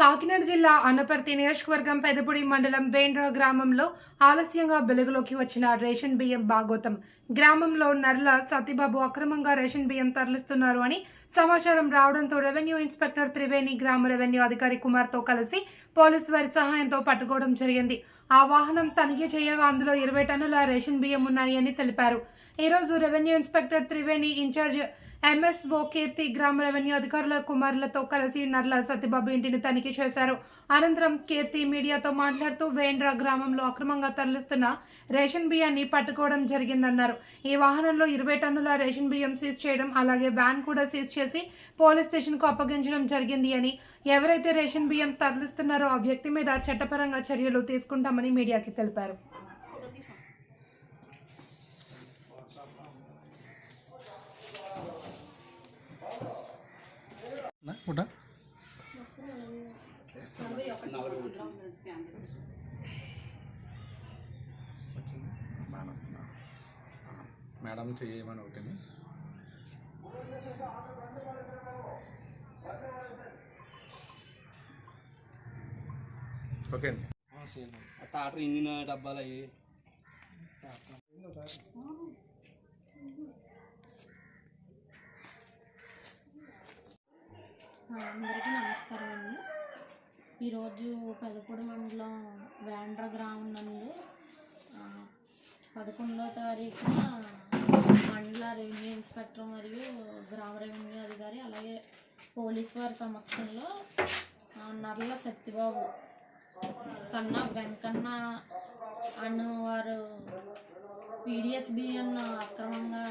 కాకినాడ జిల్లా అనపర్తి నియోజకవర్గం పెదపూడి మండలం వేండ్ర గ్రామంలో ఆలస్యంగా వెలుగులోకి వచ్చిన రేషన్ బియ్యం బాగోతం. గ్రామంలో నర్ల సతీబాబు అక్రమంగా రేషన్ బియ్యం తరలిస్తున్నారు అని సమాచారం రావడంతో రెవెన్యూ ఇన్స్పెక్టర్ త్రివేణి గ్రామ రెవెన్యూ అధికారి కుమార్తో కలిసి పోలీసు వారి సహాయంతో పట్టుకోవడం జరిగింది. ఆ వాహనం తనిఖీ చేయగా అందులో ఇరవై టన్నుల రేషన్ బియ్యం ఉన్నాయని తెలిపారు. ఈరోజు revenue inspector Triveni in charge MSO Keerthi గ్రామ రెవెన్యూ అధికారుల కుమారులతో కలిసి నర్ల సత్యబాబు ఇంటిని తనిఖీ చేశారు. అనంతరం కీర్తి మీడియాతో మాట్లాడుతూ వేండ్ర గ్రామంలో అక్రమంగా తరలిస్తున్న రేషన్ బియ్యాన్ని పట్టుకోవడం జరిగిందన్నారు. ఈ వాహనంలో ఇరవై టన్నుల రేషన్ బియ్యం సీజ్ చేయడం అలాగే వ్యాన్ కూడా సీజ్ చేసి పోలీస్ స్టేషన్కు అప్పగించడం జరిగింది అని ఎవరైతే రేషన్ బియ్యం తరలిస్తున్నారో ఆ వ్యక్తి మీద చట్టపరంగా చర్యలు తీసుకుంటామని మీడియాకి తెలిపారు. మేడం చేయమని ఒకటిని ఓకే అండి టాటర్ ఇంజిన్ డబ్బాలు అవి అందరికీ నమస్కారం అండి ఈరోజు పెదపూడి మండలం వేండ్ర గ్రామం నందు పదకొండో తారీఖున మండల రెవెన్యూ ఇన్స్పెక్టర్ మరియు గ్రామ రెవెన్యూ అధికారి అలాగే పోలీస్ వారి సమక్షంలో నర్ల సత్యబాబు సన్న వెంకన్న అను వారు పీడిఎస్ బియ్యంను అక్రమంగా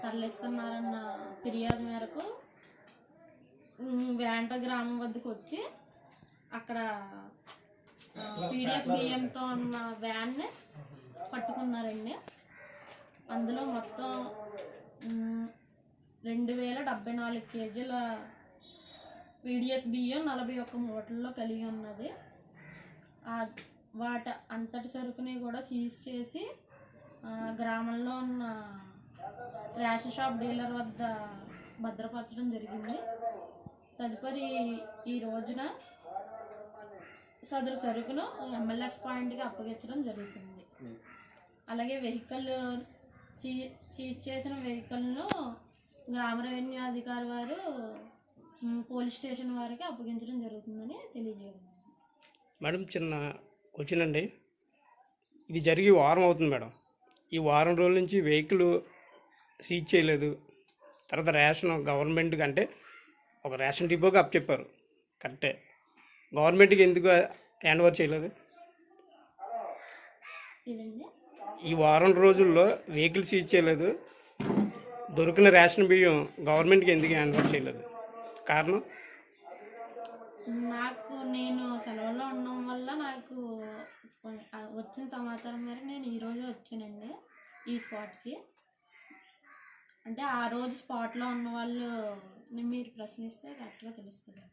తరలిస్తున్నారన్న ఫిర్యాదు మేరకు వేంట గ్రామం వద్దకు వచ్చి అక్కడ పీడిఎస్ బియ్యంతో ఉన్న వ్యాన్ని పట్టుకున్నారండి. అందులో మొత్తం రెండు వేల డెబ్బై నాలుగు కేజీల పీడిఎస్ బియ్యం నలభై ఒక్క మూటల్లో కలిగి ఉన్నది. వాట అంతటి సరుకుని కూడా సీజ్ చేసి గ్రామంలో ఉన్న రేషన్ షాప్ డీలర్ వద్ద భద్రపరచడం జరిగింది. తదుపరి ఈ రోజున సదరు సరుకును ఎంఎల్ఎస్ పాయింట్కి అప్పగించడం జరుగుతుంది. అలాగే వెహికల్ సీ సీజ్ చేసిన వెహికల్ను గ్రామ రెవెన్యూ అధికారి వారు పోలీస్ స్టేషన్ వారికి అప్పగించడం జరుగుతుందని తెలియజేయండి. మేడం చిన్న క్వశ్చన్ అండి. ఇది జరిగి వారం అవుతుంది మేడం. ఈ వారం రోజుల నుంచి వెహికల్ సీజ్ చేయలేదు. తర్వాత రేషన్ గవర్నమెంట్ అంటే ఒక రేషన్ డిపోకి అప్ చెప్పారు కరెక్టే. గవర్నమెంట్కి ఎందుకు హ్యాండ్ ఓవర్ చేయలేదు ఈ వారం రోజుల్లో వెహికల్ సీజ్ చేయలేదు. దొరికిన రేషన్ బియ్యం గవర్నమెంట్కి ఎందుకు హ్యాండ్ ఓవర్ చేయలేదు? కారణం? నాకు నేను సెలవులో ఉండడం వల్ల నాకు వచ్చిన సమాచారం మేరకు నేను ఈరోజే వచ్చానండి ఈ స్పాట్కి. అంటే ఆ రోజు స్పాట్లో ఉన్న వాళ్ళు మీరు ప్రశ్నిస్తే కరెక్ట్గా తెలుస్తుంది.